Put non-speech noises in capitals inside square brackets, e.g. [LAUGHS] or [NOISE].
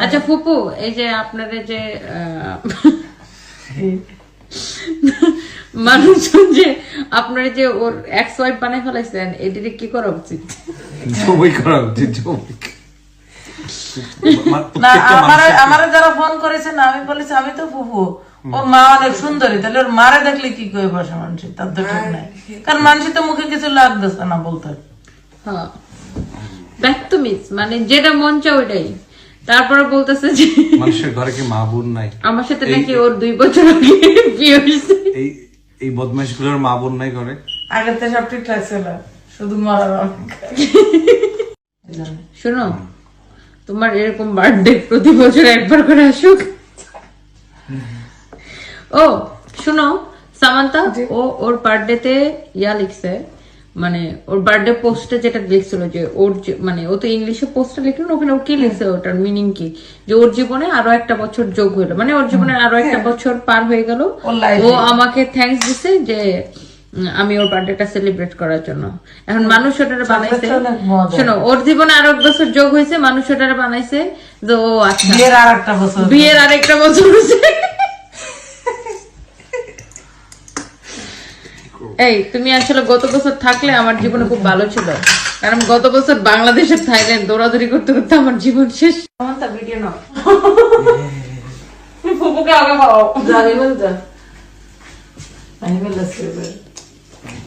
আচ্ছা ফুপু এই যে আপনাদের যে মানুষজন যে আপনার যে ওর এক্স ওয়াইফ বানাই ফেলাইছেন এটিতে কি করা উচিত? জমি করা উচিত [LAUGHS] আমার যারা ফোন করেছে না আমি বলেছি আমি তো ফুফু ওর মা অনেক সুন্দরী তাহলে ওর মারে দেখলে কি করে বসে মানুষ তার তো ঠিক নাই। কারণ মানুষ তো মুখে কিছু লাগতেছে না বলতে। হ্যাঁ। মিস মানে যেটা মন চায় ওইটাই। তারপরে বলতেছে যে মানুষের ঘরে কি মা বোন নাই? আমার সাথে নাকি ওর দুই বছর আগে বিয়ে হয়েছে। এই এই বদমাইশগুলোর মা বোন নাই ঘরে? আগের তো সব ঠিকঠাক ছিল শুধু মরার। শোনো তোমার এরকম বার্থডে প্রতি বছর একবার করে আসুক। ও শোনো সামান্তা ও ওর বার্থডেতে ইয়া লিখছে মানে ওর বার্থডে পোস্টে যেটা লিখছিল যে ওর মানে ও তো ইংলিশে পোস্টে লিখলো ওখানে ও কি লিখছে ওটার মিনিং কি? যে ওর জীবনে আরও একটা বছর যোগ হলো মানে ওর জীবনে আরও একটা বছর পার হয়ে গেল। ও আমাকে থ্যাঙ্কস দিছে যে আমি ওর বার্থডেটা সেলিব্রেট করার জন্য। এখন মানুষ ওটারে বানাইছে। শোনো ওর জীবনে আরও এক বছর যোগ হয়েছে মানুষ ওটারে বানাইছে যে ও আচ্ছা। বিয়ের আর একটা বছর। বিয়ের আরেকটা বছর হয়েছে। এই তুমি আসলে গত বছর থাকলে আমার জীবনে খুব ভালো ছিল। কারণ গত বছর বাংলাদেশের থাইল্যান্ড দৌড়াদৌড়ি করতে করতে আমার জীবন শেষ। আমার তা ভিডিও নাও। ফুপুকে আগে জানি বলতে। আমি বলতে